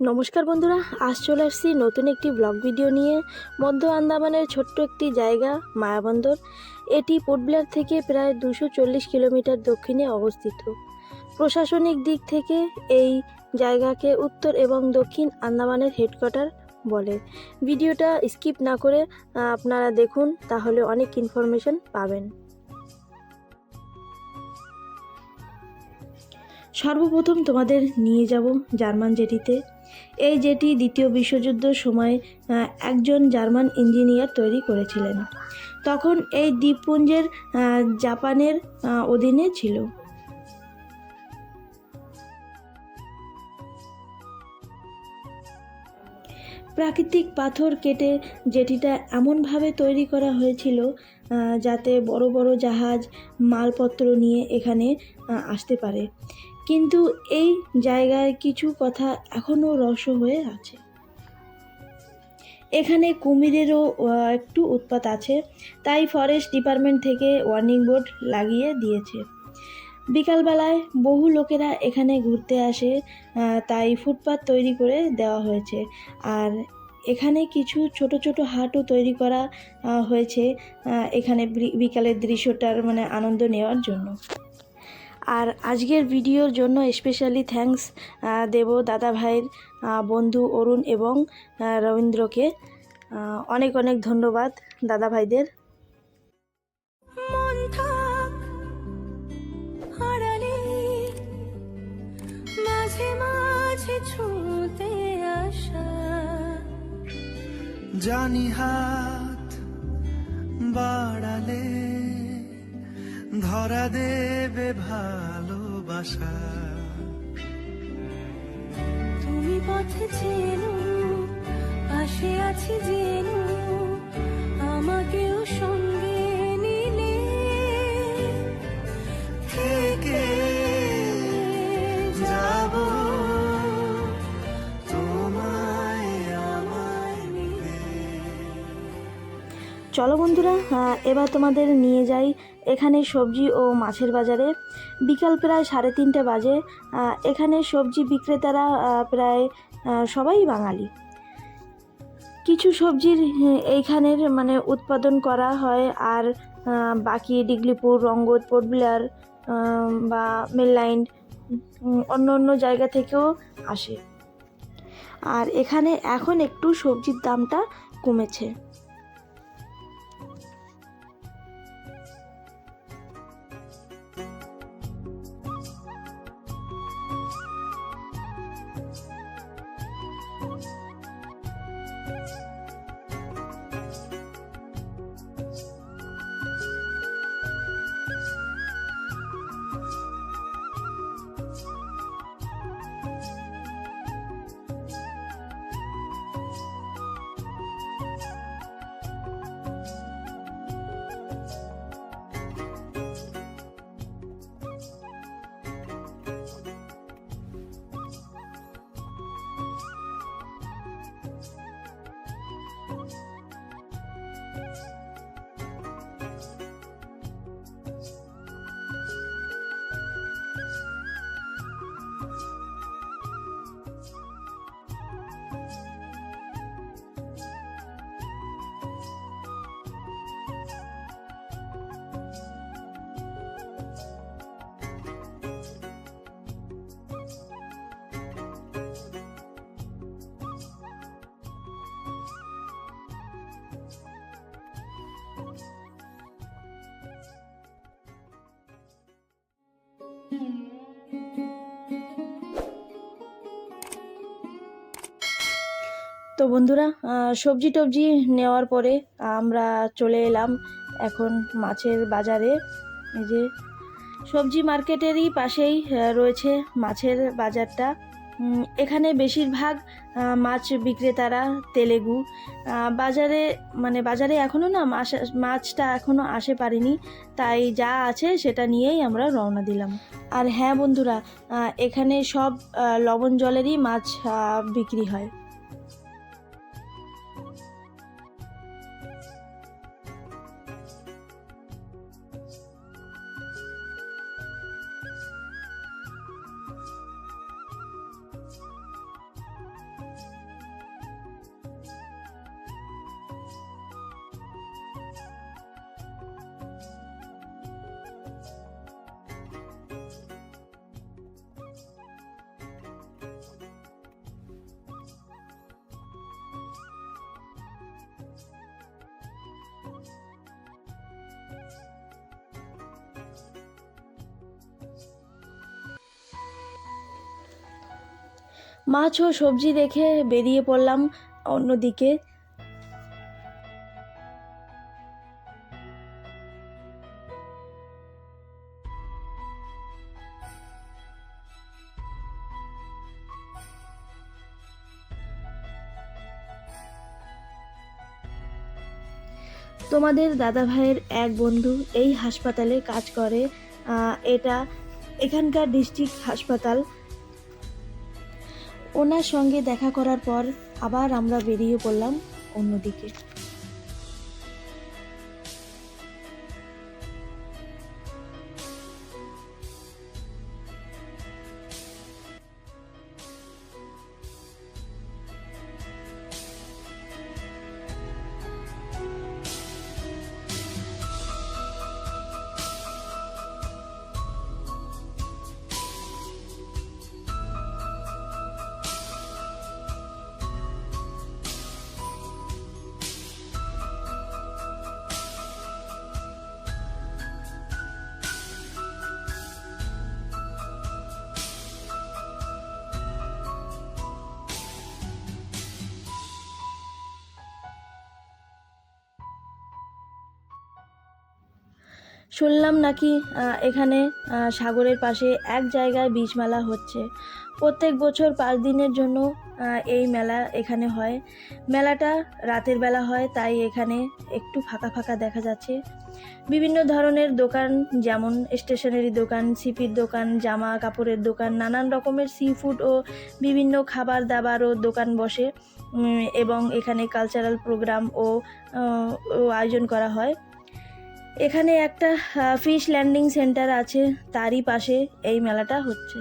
নমস্কার বন্ধুরা, আজ চলে আসছি নতুন একটি ব্লগ ভিডিও নিয়ে। মধ্য আন্দামানের ছোট্ট একটি জায়গা, মায়াবন্দর। এটি পোর্ট ব্লেয়ার থেকে প্রায় দুশো কিলোমিটার দক্ষিণে অবস্থিত। প্রশাসনিক দিক থেকে এই জায়গাকে উত্তর এবং দক্ষিণ আন্দামানের হেডকোয়ার্টার বলে। ভিডিওটা স্কিপ না করে আপনারা দেখুন, তাহলে অনেক ইনফরমেশন পাবেন। সর্বপ্রথম তোমাদের নিয়ে যাব জার্মান জেটিতে। এই জেটি দ্বিতীয় বিশ্বযুদ্ধের সময় একজন জার্মান ইঞ্জিনিয়ার তৈরি করেছিলেন। তখন এই দ্বীপপুঞ্জের জাপানের অধীনে ছিল। প্রাকৃতিক পাথর কেটে জেটিটা এমনভাবে তৈরি করা হয়েছিল যাতে বড় বড় জাহাজ, মালপত্র নিয়ে এখানে আসতে পারে। কিন্তু এই জায়গায় কিছু কথা এখনও রস হয়ে আছে। এখানে কুমিরেরও একটু উৎপাত আছে, তাই ফরেস্ট ডিপার্টমেন্ট থেকে ওয়ার্নিং বোর্ড লাগিয়ে দিয়েছে। বিকালবেলায় বহু লোকেরা এখানে ঘুরতে আসে তাই ফুটপাত তৈরি করে দেওয়া হয়েছে। আর এখানে কিছু ছোট ছোট হাটও তৈরি করা হয়েছে এখানে বিকালের দৃশ্যটার মানে আনন্দ নেওয়ার জন্য। আর আজকের ভিডিওর জন্য স্পেশালি থ্যাঙ্কস দেব দাদা ভাইয়ের বন্ধু অরুণ এবং রবীন্দ্রকে। অনেক অনেক ধন্যবাদ দাদা ভাইদের। জানি হাত বাড়ালে ধরা দেবে ভালোবাসা। তুমি পথে চেনো পাশে আছি জেনো আমাকেও চলো বন্ধুরা এবার তোমাদের নিয়ে যাই এখানে সবজি ও মাছের বাজারে। বিকাল প্রায় সাড়ে তিনটে বাজে এখানে সবজি বিক্রেতারা প্রায় সবাই বাঙালি। কিছু সবজির এইখানের মানে উৎপাদন করা হয়, আর বাকি ডিগলিপুর রঙ্গত পোর্টবিলার বা মেললাইন অন্য অন্য জায়গা থেকেও আসে। আর এখানে এখন একটু সবজির দামটা কমেছে। তো বন্ধুরা সবজি টবজি নেওয়ার পরে আমরা চলে এলাম এখন মাছের বাজারে। এই যে সবজি মার্কেটেরই পাশেই রয়েছে মাছের বাজারটা। এখানে বেশিরভাগ মাছ বিক্রেতারা তেলেগু। বাজারে মানে বাজারে এখনও না মাছ, মাছটা এখনও আসে পারেনি। তাই যা আছে সেটা নিয়েই আমরা রওনা দিলাম। আর হ্যাঁ বন্ধুরা এখানে সব লবণ জলেরই মাছ বিক্রি হয়। মাছ ও সবজি দেখে বেরিয়ে পড়লাম অন্যদিকে। তোমাদের দাদা ভাইয়ের এক বন্ধু এই হাসপাতালে কাজ করে এটা এখানকার ডিস্ট্রিক্ট হাসপাতাল। ওনার সঙ্গে দেখা করার পর আবার আমরা বেরিয়ে পড়লাম অন্যদিকে। শুনলাম নাকি এখানে সাগরের পাশে এক জায়গায় বীজ মেলা হচ্ছে। প্রত্যেক বছর পাঁচ দিনের জন্য এই মেলা এখানে হয়। মেলাটা রাতের বেলা হয়, তাই এখানে একটু ফাঁকা ফাঁকা দেখা যাচ্ছে। বিভিন্ন ধরনের দোকান, যেমন স্টেশনারি দোকান, সিপির দোকান, জামা কাপড়ের দোকান, নানান রকমের সি ফুড ও বিভিন্ন খাবার দাবারও দোকান বসে। এবং এখানে কালচারাল প্রোগ্রাম ও আয়োজন করা হয়। এখানে একটা ফিশ ল্যান্ডিং সেন্টার আছে তারই পাশে এই মেলাটা হচ্ছে।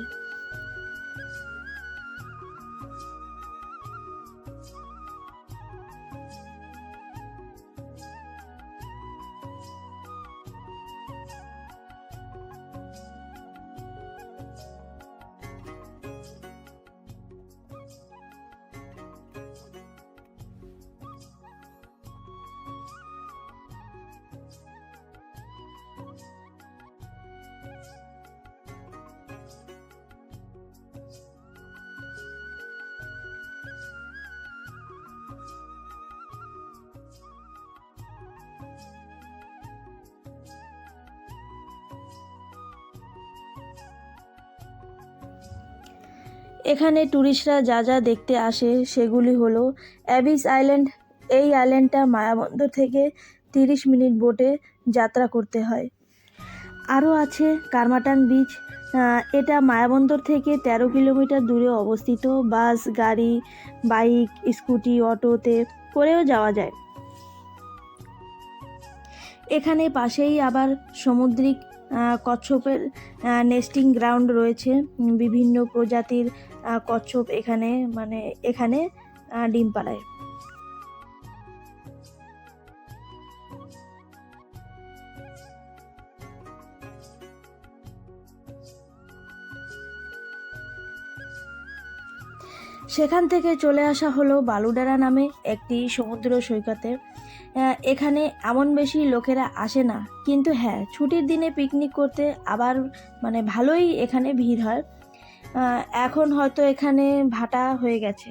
এখানে ট্যুরিস্টরা যা যা দেখতে আসে সেগুলি হলো অ্যাবিস আইল্যান্ড, এই আইল্যান্ডটা মায়াবন্দর থেকে তিরিশ মিনিট বোটে যাত্রা করতে হয়। আরও আছে কারমাটান বিচ এটা মায়াবন্দর থেকে তেরো কিলোমিটার দূরে অবস্থিত। বাস, গাড়ি, বাইক, স্কুটি, অটোতে করেও যাওয়া যায়। এখানে পাশেই আবার সামুদ্রিক কচ্ছপের নেস্টিং গ্রাউন্ড রয়েছে। বিভিন্ন প্রজাতির কচ্ছপ এখানে মানে এখানে ডিম পাড়ায়। সেখান থেকে চলে আসা হলো বালুডারা নামে একটি সমুদ্র সৈকতে। এখানে এমন বেশি লোকেরা আসে না, কিন্তু হ্যাঁ ছুটির দিনে পিকনিক করতে আবার মানে ভালোই এখানে ভিড় হয়। এখন হয়তো এখানে ভাটা হয়ে গেছে।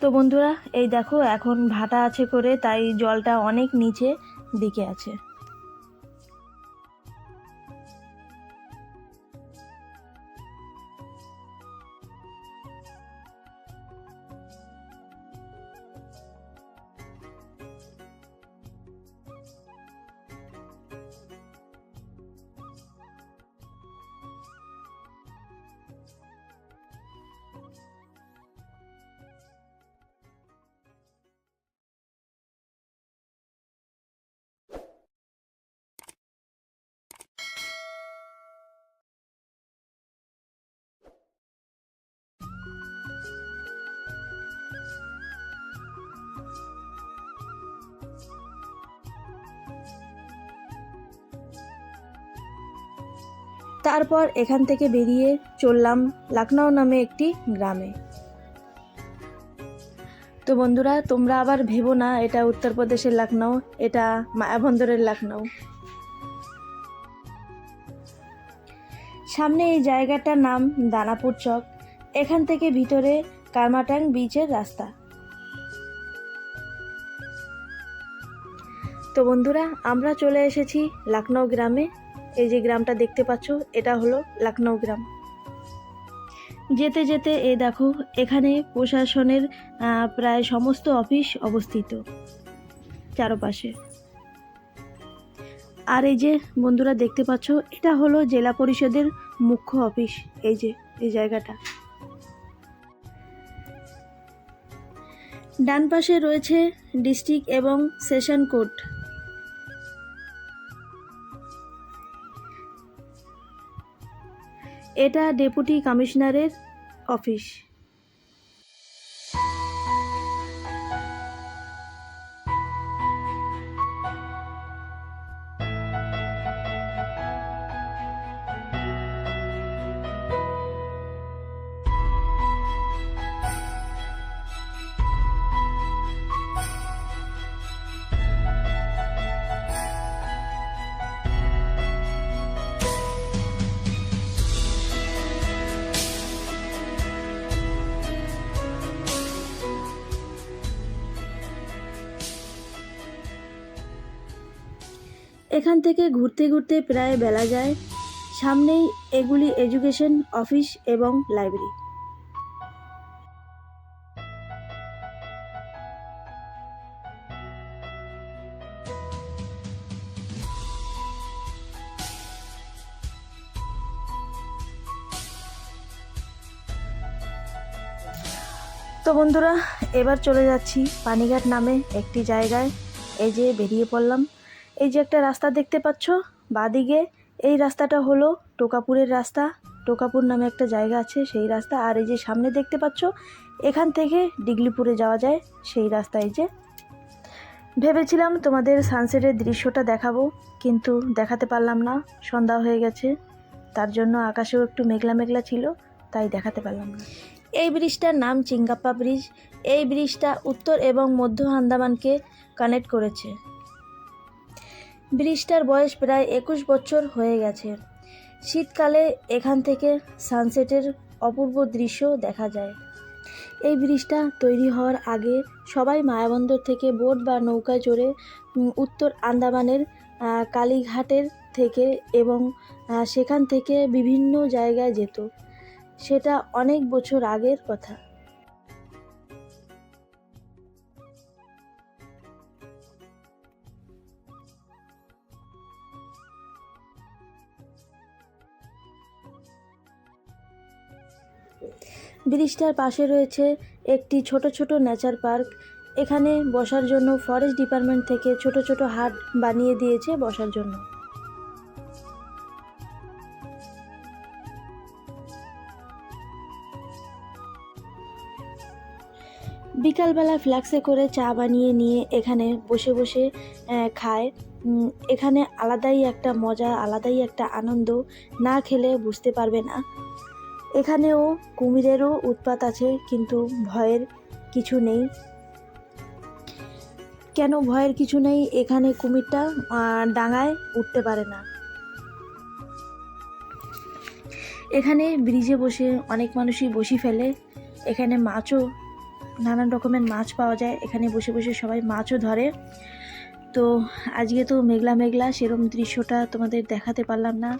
তো বন্ধুরা, এই দেখো, এখন ভাটা আছে করে, তাই জলটা অনেক নিচে দিকে আছে। তারপর এখান থেকে বেরিয়ে চললাম লখনৌ নামে একটি গ্রামে। তো বন্ধুরা, তোমরা আবার ভেবো না, এটা উত্তরপ্রদেশের লখনৌ এটা মায়াবন্দরের লখনৌ সামনে এই জায়গাটার নাম দানাপুর চক। এখান থেকে ভিতরে কারমাটাং বিচের রাস্তা। তো বন্ধুরা, আমরা চলে এসেছি লখনৌ গ্রামে। এই যে গ্রামটা দেখতে পাচ্ছ, এটা হলো লখনৌ গ্রাম। যেতে যেতে এ দেখো, এখানে প্রশাসনের প্রায় সমস্ত অফিস অবস্থিত চারপাশে। আর এই যে বন্ধুরা দেখতে পাচ্ছ, এটা হলো জেলা পরিষদের মুখ্য অফিস, এই যে, এই জায়গাটা। ডান পাশে রয়েছে ডিস্ট্রিক্ট এবং সেশন কোর্ট। এটা ডেপুটি কমিশনারের অফিস। এখান থেকে ঘুরতে ঘুরতে প্রায় বেলা যায়। সামনেই এগুলি এডুকেশন অফিস এবং লাইব্রেরি। তো বন্ধুরা, এবার চলে যাচ্ছি পানিঘাট নামে একটি জায়গায়। এই যে বেরিয়ে পড়লাম। এই যে একটা রাস্তা দেখতে পাচ্ছ, বাদিকে, এই রাস্তাটা হলো টোকাপুরের রাস্তা। টোকাপুর নামে একটা জায়গা আছে, সেই রাস্তা। আর এই যে সামনে দেখতে পাচ্ছ, এখান থেকে ডিগলিপুরে যাওয়া যায়, সেই রাস্তা এই যে। ভেবেছিলাম তোমাদের সানসেটের দৃশ্যটা দেখাবো, কিন্তু দেখাতে পারলাম না, সন্ধ্যা হয়ে গেছে। তার জন্য আকাশেও একটু মেঘলা মেঘলা ছিল, তাই দেখাতে পারলাম না। এই ব্রিজটার নাম চিঙ্গাপ্পা ব্রিজ। এই ব্রিজটা উত্তর এবং মধ্য আন্দামানকে কানেক্ট করেছে। ব্রিজটার বয়স প্রায় একুশ বছর হয়ে গেছে। শীতকালে এখান থেকে সানসেটের অপূর্ব দৃশ্য দেখা যায়। এই ব্রিজটা তৈরি হওয়ার আগে সবাই মায়াবন্দর থেকে বোট বা নৌকায় চড়ে উত্তর আন্দামানের কালীঘাটের থেকে এবং সেখান থেকে বিভিন্ন জায়গায় যেত। সেটা অনেক বছর আগের কথা। ব্রিজটার পাশে রয়েছে একটি ছোট ছোট নেচার পার্ক এখানে বসার জন্য ফরেস্ট ডিপার্টমেন্ট থেকে ছোট ছোট হাট বানিয়ে দিয়েছে বসার জন্য। বিকালবেলা ফ্ল্যাক্সে করে চা বানিয়ে নিয়ে এখানে বসে বসে খায়। এখানে আলাদাই একটা মজা, আলাদাই একটা আনন্দ না খেলে বুঝতে পারবে না। এখানেও কুমিরেরও উৎপাত আছে, কিন্তু ভয়ের কিছু নেই। কেন ভয়ের কিছু নেই? এখানে কুমিরটা ডাঙায় উঠতে পারে না। এখানে ব্রিজে বসে অনেক মানুষই বসি ফেলে। এখানে মাছও, নানান রকমের মাছ পাওয়া যায়। এখানে বসে বসে সবাই মাছও ধরে। তো আজকে তো মেঘলা মেঘলা, সেরম দৃশ্যটা তোমাদের দেখাতে পারলাম না।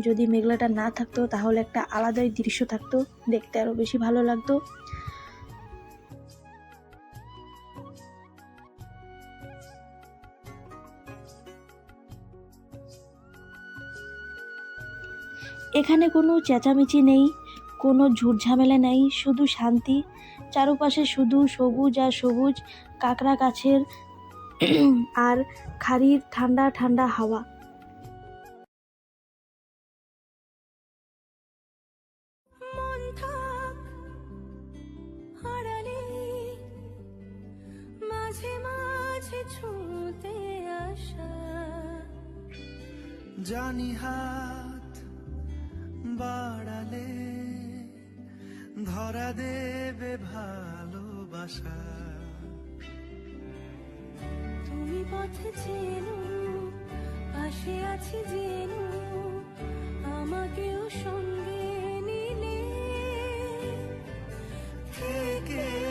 যদি মেঘলাটা না থাকতো, তাহলে একটা আলাদাই দৃশ্য থাকতো। দেখতে আরও বেশি ভালো লাগতো। এখানে কোনো চেঁচামেচি নেই, কোনো ঝুটঝামেলা নেই, শুধু শান্তি। চারপাশে শুধু সবুজ আর সবুজ কাঁকড়া গাছের আর খাড়ির ঠান্ডা ঠান্ডা হাওয়া। জানি হাত বাড়ালে ধরা দেবে ভালোবাসা। তুমি পথে চেনো, পাশে আছি জেনো, আমাকেও সঙ্গে নিলে। থেকে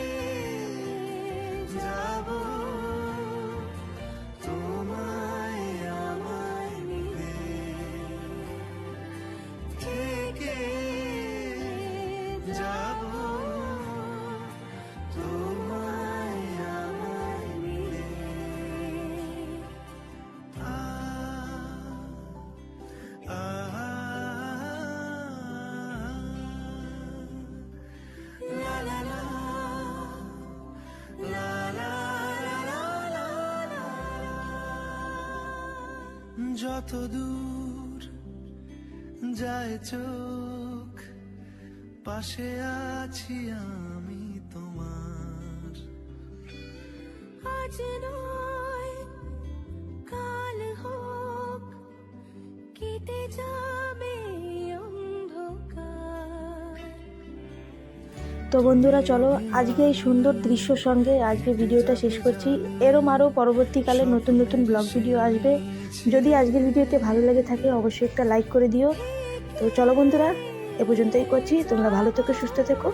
যত দূর যায় চোখ পাশে আছি আমি তোমার। আজ নয় কাল হোক কেটে যাবে তো বন্ধুরা চলো আজকে এই সুন্দর দৃশ্যর সঙ্গে আজকে ভিডিওটা শেষ করছি। এরম আরও পরবর্তীকালে নতুন নতুন ব্লগ ভিডিও আসবে। যদি আজকের ভিডিওতে ভালো লাগে থাকে, অবশ্যই একটা লাইক করে দিও। তো চলো বন্ধুরা, এ পর্যন্তই করছি। তোমরা ভালো থেকো, সুস্থ থেকো।